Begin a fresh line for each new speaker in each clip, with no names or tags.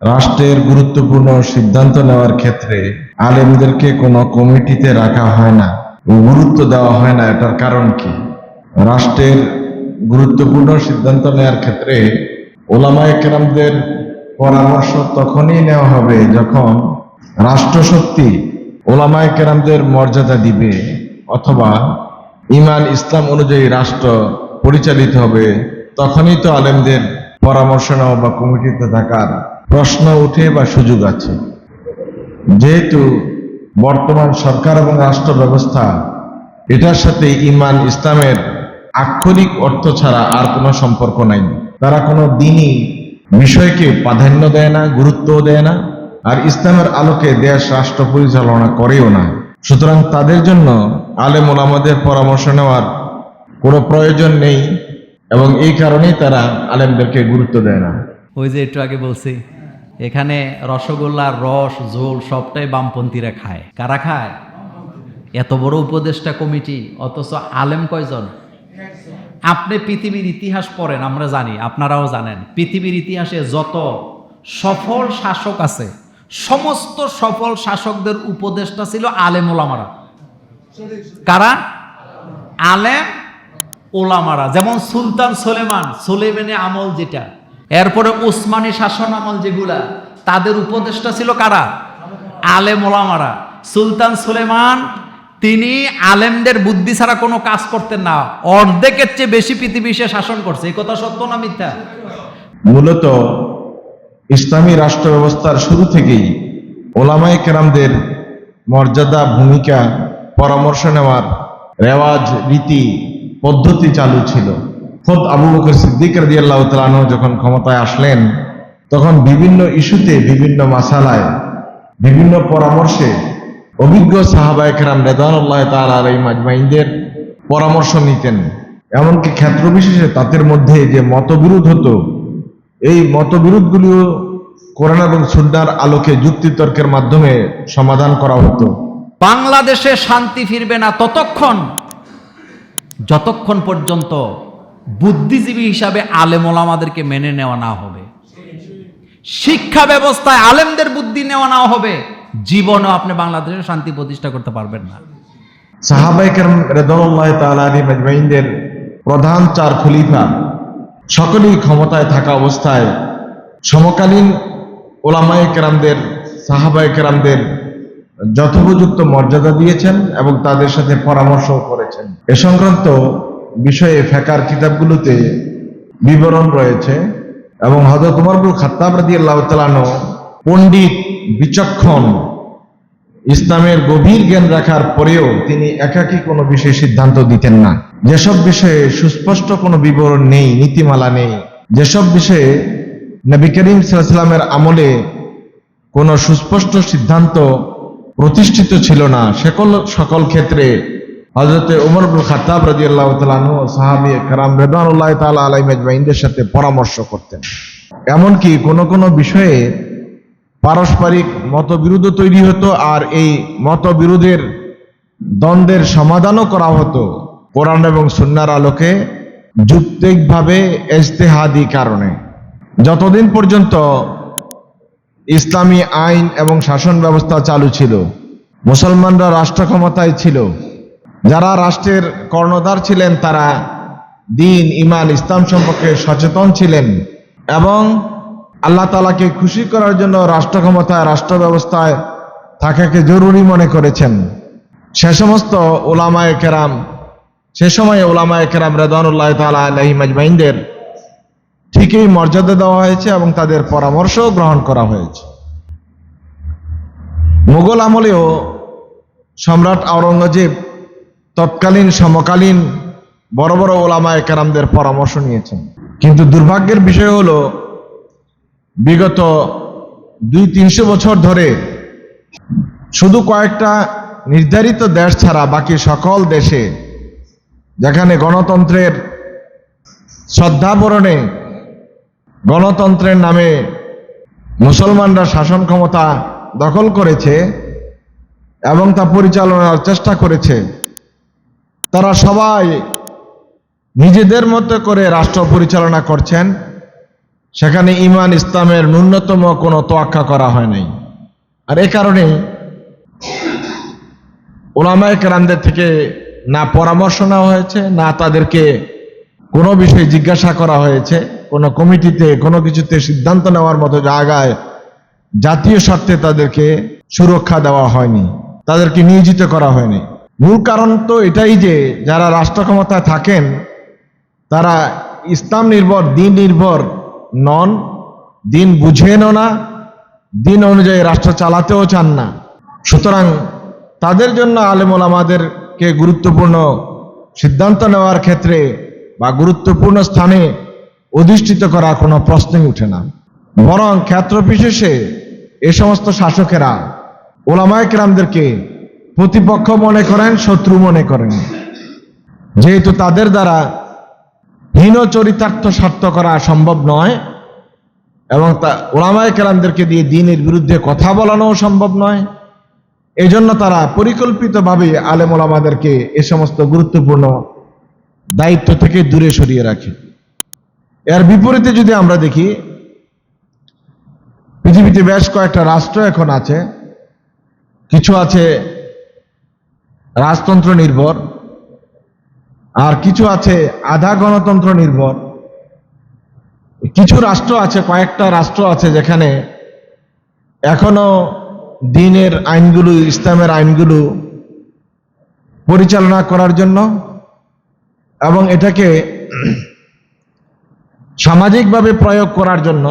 রাষ্ট্রের গুরুত্বপূর্ণ সিদ্ধান্ত নেওয়ার ক্ষেত্রে আলেমদেরকে কোনো কমিটিতে রাখা হয় না গুরুত্ব দেওয়া হয় না। এটার কারণ কি? রাষ্ট্রের গুরুত্বপূর্ণ সিদ্ধান্ত নেওয়ার ক্ষেত্রে ওলামায়ে কেরামদের পরামর্শ তখনই নেওয়া হবে যখন রাষ্ট্রশক্তি ওলামায়ে কেরামদের মর্যাদা দিবে অথবা ইমান, ইসলাম অনুযায়ী রাষ্ট্র পরিচালিত হবে। তখনই তো আলেমদের পরামর্শ নেওয়া বা কমিটিতে থাকার প্রশ্ন উঠে বা সুযোগ আছে। যেহেতু বর্তমান সরকার এবং রাষ্ট্র ব্যবস্থা এটার সাথে ইমান, ইসলামের আক্ষরিক অর্থ ছাড়া আর কোনো সম্পর্ক নাই। তারা কোনো দিনই বিষয়কে প্রাধান্য দেয় না গুরুত্ব দেয় না, আর ইসলামের আলোকে দেশ, রাষ্ট্র পরিচালনা করেও না। সুতরাং তাদের জন্য আলেম ওলামাদের পরামর্শ নেওয়ার কোনো প্রয়োজন নেই এবং এই কারণেই তারা আলেমদেরকে গুরুত্ব দেয় না।
ওই যে একটু আগে বলছি এখানে রসগোল্লার রস, ঝোল সবটাই বামপন্থীরা খায়। কারা খায়? এত বড় উপদেষ্টা কমিটি, অথচ আলেম কয়জন? আপনি পৃথিবীর ইতিহাস পড়েন, আমরা জানি, আপনারাও জানেন। পৃথিবীর ইতিহাসে যত সফল শাসক আছে, সমস্ত সফল শাসকদের উপদেষ্টা ছিল আলেম ওলামারা কারা? আলেম ওলামারা, যেমন সুলতান সোলেমান সোলেমানে আমল যেটা। এরপরে ওসমানী শাসন আমল যেগুলা, তাদের উপদেষ্টা ছিল কারা? আলেম ওলামারা সুলতান সুলেমান, তিনি আলেমদের বুদ্ধি ছাড়া কোনো কাজ করতেন না। অর্ধেকের চেয়ে বেশি পৃথিবী সে শাসন করছে। এই কথা সত্য না মিথ্যা?
মূলত ইসলামী রাষ্ট্র ব্যবস্থার শুরু থেকেই ওলামায়ে কেরামদের মর্যাদা, ভূমিকা, পরামর্শ নেওয়ার রেওয়াজ, রীতি, পদ্ধতি চালু ছিল। খোদ আবু বকর সিদ্দিক রাদিয়াল্লাহু তাআলা আনহু যখন ক্ষমতায় আসলেন, তখন বিভিন্ন ইস্যুতে, বিভিন্ন মাসালায়, বিভিন্ন পরামর্শে অভিজ্ঞ সাহাবায়ে কেরাম রেদানুল্লাহ তাআলা আলাইহিম আজমাইনদের পরামর্শ নিতেন। এমনকি ক্ষেত্র বিশেষে তাদের মধ্যে যে মতবিরোধ হতো, এই মতবিরোধগুলিও কোরআন এবং সুন্নার আলোকে যুক্তিতর্কের মাধ্যমে সমাধান করা হতো।
বাংলাদেশে শান্তি ফিরবে না ততক্ষণ, যতক্ষণ পর্যন্ত বুদ্ধিজীবী হিসাবে আলেম ওলামাদেরকে মেনে নেওয়া না হবে। শিক্ষা ব্যবস্থায় আলেমদের বুদ্ধি নেওয়া না হবে। জীবনেও আপনি বাংলাদেশে শান্তি প্রতিষ্ঠা করতে পারবেন না।
সাহাবাই কেরাম রেদনুল্লাহ তাআলা আলাইহিম প্রধান চার খলিফা, সকলেই ক্ষমতায় থাকা অবস্থায় সমকালীন ওলামায়ে কেরামদের, সাহাবায়ে কেরামদের যথোপযুক্ত মর্যাদা দিয়েছেন এবং তাদের সাথে পরামর্শও করেছেন। এ সংক্রান্ত বিষয়ে ফেকার কিতাবগুলোতে বিবরণ রয়েছে এবং হজরত উমরবুল খাত্তাব রাদিয়াল্লাহু তাআলা পণ্ডিত বিচক্ষণ ইসলামের গভীর জ্ঞান রাখার পরেও তিনি একাকী কোনো বিষয়ে সিদ্ধান্ত দিতেন না। যেসব বিষয়ে সুস্পষ্ট কোনো বিবরণ নেই, নীতিমালা নেই, যেসব বিষয়ে নবী করিম সাল্লামের আমলে কোনো সুস্পষ্ট সিদ্ধান্ত প্রতিষ্ঠিত ছিল না, সকল সকল ক্ষেত্রে হজরতে উমর আব্দুল খাতাব রাজি আল্লাহ তালু সাহাবি কারাম রেদানুল্লাহ তালা আলাই মেজমাইনদের সাথে পরামর্শ করতেন। এমনকি কোনো কোনো বিষয়ে পারস্পরিক মতবিরোধ তৈরি হতো আর এই মতবিরোধের দ্বন্দ্বের সমাধানও করা হতো কোরআন এবং সুন্নার আলোকে যুক্তিকভাবে এজতেহাদি কারণে। যতদিন পর্যন্ত ইসলামী আইন এবং শাসন ব্যবস্থা চালু ছিল, মুসলমানরা রাষ্ট্র ক্ষমতায় ছিল যারা রাষ্ট্রের কর্ণধার ছিলেন, তারা দিন ইমান ইসলাম সম্পর্কে সচেতন ছিলেন এবং আল্লাহ তালাকে খুশি করার জন্য রাষ্ট্র ক্ষমতায় রাষ্ট্র ব্যবস্থায় থাকাকে জরুরি মনে করেছেন। সে সমস্ত ওলামায়ে কেরাম, সে সময় ওলামায়ে কেরাম রেদানুল্লাহ তালা আলহি মাজমাইনদের ঠিকই মর্যাদা দেওয়া হয়েছে এবং তাদের পরামর্শও গ্রহণ করা হয়েছে। মুঘল আমলেও সম্রাট আওরঙ্গজেব তৎকালীন, সমকালীন বড় বড় ওলামায়ে কেরামদের পরামর্শ নিয়েছেন। কিন্তু দুর্ভাগ্যের বিষয় হলো, বিগত দুই তিনশো বছর ধরে শুধু কয়েকটা নির্ধারিত দেশ ছাড়া বাকি সকল দেশে যেখানে গণতন্ত্রের শ্রদ্ধাবরণে গণতন্ত্রের নামে মুসলমানরা শাসন ক্ষমতা দখল করেছে এবং তা পরিচালনার চেষ্টা করেছে তারা সবাই নিজেদের মতো করে রাষ্ট্র পরিচালনা করছেন। সেখানে ইমান ইসলামের ন্যূনতম কোনো তোয়াক্কা করা হয় নাই। আর এ কারণে ওলামায় কেরামদের থেকে না পরামর্শ নেওয়া হয়েছে, না তাদেরকে কোনো বিষয়ে জিজ্ঞাসা করা হয়েছে। কোনো কমিটিতে কোনো কিছুতে সিদ্ধান্ত নেওয়ার মতো জায়গায় জাতীয় স্বার্থে তাদেরকে সুরক্ষা দেওয়া হয়নি। তাদেরকে নিয়োজিত করা হয়নি। মূল কারণ তো এটাই যে যারা রাষ্ট্র ক্ষমতায় থাকেন, তারা ইসলাম নির্ভর, দিন নির্ভর নন, দিন বুঝেনও না, দিন অনুযায়ী রাষ্ট্র চালাতেও চান না। সুতরাং তাদের জন্য আলেমুল আমাদেরকে গুরুত্বপূর্ণ সিদ্ধান্ত নেওয়ার ক্ষেত্রে বা গুরুত্বপূর্ণ স্থানে অধিষ্ঠিত করার কোনো প্রশ্নই উঠে না। বরং ক্ষেত্র বিশেষে এ সমস্ত শাসকেরা, ওলামায় কেরামদেরকে প্রতিপক্ষ মনে করেন, শত্রু মনে করেন। যেহেতু তাদের দ্বারা হীন চরিতার্থ স্বার্থ করা সম্ভব নয় এবং তা ওলামায় কেরামদেরকে দিয়ে দিনের বিরুদ্ধে কথা বলানোও সম্ভব নয় এই জন্য তারা পরিকল্পিতভাবে আলেম ওলামাদেরকে এ সমস্ত গুরুত্বপূর্ণ দায়িত্ব থেকে দূরে সরিয়ে রাখে। এর বিপরীতে যদি আমরা দেখি, পৃথিবীতে বেশ কয়েকটা রাষ্ট্র এখন আছে। কিছু আছে রাজতন্ত্র নির্ভর। আর কিছু আছে আধা গণতন্ত্র নির্ভর। কিছু রাষ্ট্র আছে, কয়েকটা রাষ্ট্র আছে যেখানে এখনও দিনের আইনগুলো, ইসলামের আইনগুলো পরিচালনা করার জন্য এবং এটাকে সামাজিকভাবে প্রয়োগ করার জন্য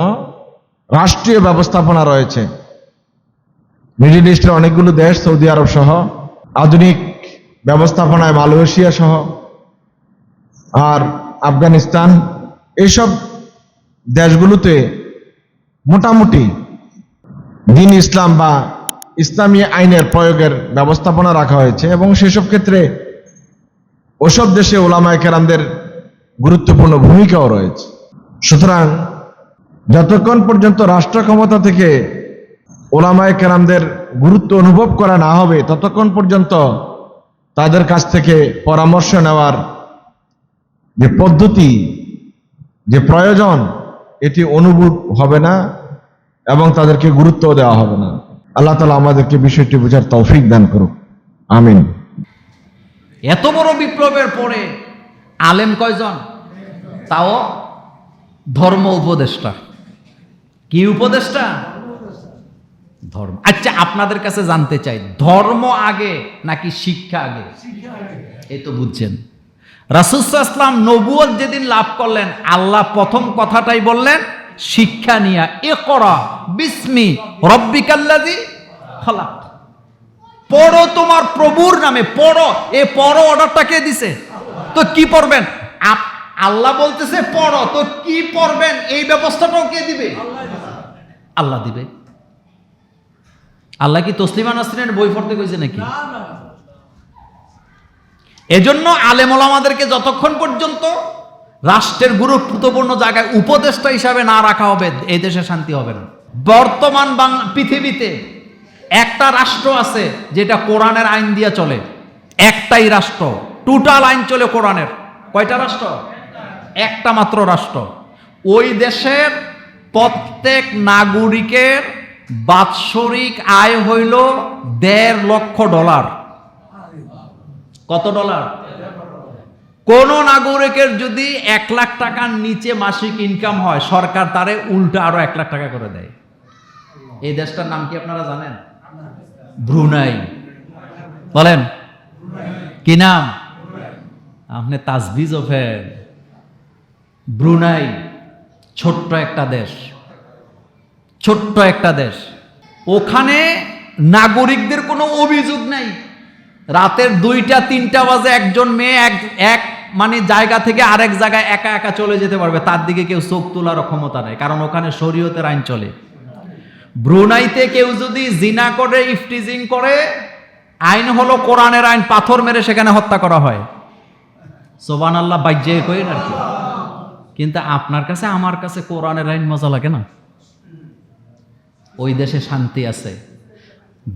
রাষ্ট্রীয় ব্যবস্থাপনা রয়েছে। মিডিল ইস্টের অনেকগুলো দেশ, সৌদি আরব সহ আধুনিক ব্যবস্থাপনায় মালয়েশিয়া সহ আর আফগানিস্তান এইসব দেশগুলোতে মোটামুটি দিন ইসলাম বা ইসলামী আইনের প্রয়োগের ব্যবস্থাপনা রাখা হয়েছে এবং সেসব ক্ষেত্রে ওসব দেশে ওলামায় কেরামদের গুরুত্বপূর্ণ ভূমিকাও রয়েছে। সুতরাং যতক্ষণ পর্যন্ত রাষ্ট্র ক্ষমতা থেকে ওলামায় কেরামদের গুরুত্ব অনুভব করা না হবে, ততক্ষণ পর্যন্ত তাদের কাছ থেকে পরামর্শ নেওয়ার যে পদ্ধতি, যে প্রয়োজন, এটি অনুভূত হবে না এবং তাদেরকে গুরুত্ব দেওয়া হবে না। আল্লাহ তালা আমাদেরকে বিষয়টি বোঝার তৌফিক দান করুক। আমিন।
এত বড় বিপ্লবের পরে আলেম কয়জন? তাও ধর্ম উপদেষ্টা। কি উপদেষ্টা? ধর্ম। আচ্ছা আপনাদের কাছে জানতে চাই ধর্ম আগে নাকি শিক্ষা আগে? এই তো বুঝছেন। রাসুসাল্লাম নবুয়ত যেদিন লাভ করলেন আল্লাহ প্রথম কথাটাই বললেন শিক্ষা নিয়া এ করা বিস্মি রব্বিকাল্লাদি খলাক। পড়ো তোমার প্রভুর নামে পড়ো। এ পড়ো অর্ডারটা কে দিছে? তো কি পড়বেন? আল্লাহ বলতেছে পড়ো। তো কি পড়বেন? এই ব্যবস্থাটাও কে দিবে। আল্লাহ দিবে। আল্লাহ কি তসলিমা নাসরিনের বই পড়তে কইছে নাকি? এজন্য আলেমল আমাদেরকে যতক্ষণ পর্যন্ত রাষ্ট্রের গুরুত্বপূর্ণ জায়গায় উপদেষ্টা হিসাবে না রাখা হবে এই দেশে শান্তি হবে না। বর্তমান পৃথিবীতে একটা রাষ্ট্র আছে যেটা কোরআনের আইন দিয়ে চলে। একটাই রাষ্ট্র। টোটাল আইন চলে কোরআনের। কয়টা রাষ্ট্র? একটা মাত্র রাষ্ট্র। ওই দেশের প্রত্যেক নাগরিকের বাৎসরিক আয় হইল দেড় লক্ষ ডলার। কত ডলার? কোন নাগরিকের যদি এক লাখ টাকার নিচে মাসিক ইনকাম হয়, সরকার তারে উল্টা আরও এক লাখ টাকা করে দেয়। এই দেশটার নাম কি আপনারা জানেন? ব্রুনাই। বলেন। কি নাম? আপনি তাজবিজ ওফেন। ব্রুনাই, ছোট্ট একটা দেশ। ছোট্ট একটা দেশ। ওখানে নাগরিকদের কোনো অভিযোগ নাই। রাতের দুইটা, তিনটা বাজে একজন মেয়ে এক এক মানে জায়গা থেকে আরেক জায়গায় একা একা চলে যেতে পারবে, তার দিকে কেউ চোখ তোলারও ক্ষমতা নেই, কারণ ওখানে শরীয়তের আইন চলে। ব্রুনাইতে কেউ যদি জিনা করে ইফটিজিং করে, আইন হলো কোরআনের আইন, পাথর মেরে সেখানে হত্যা করা হয়। সোবান আল্লাহ বাজ্যে কইন আর কি। কিন্তু আপনার কাছে, আমার কাছে কোরআনের আইন মজা লাগে না? ওই দেশে শান্তি আছে।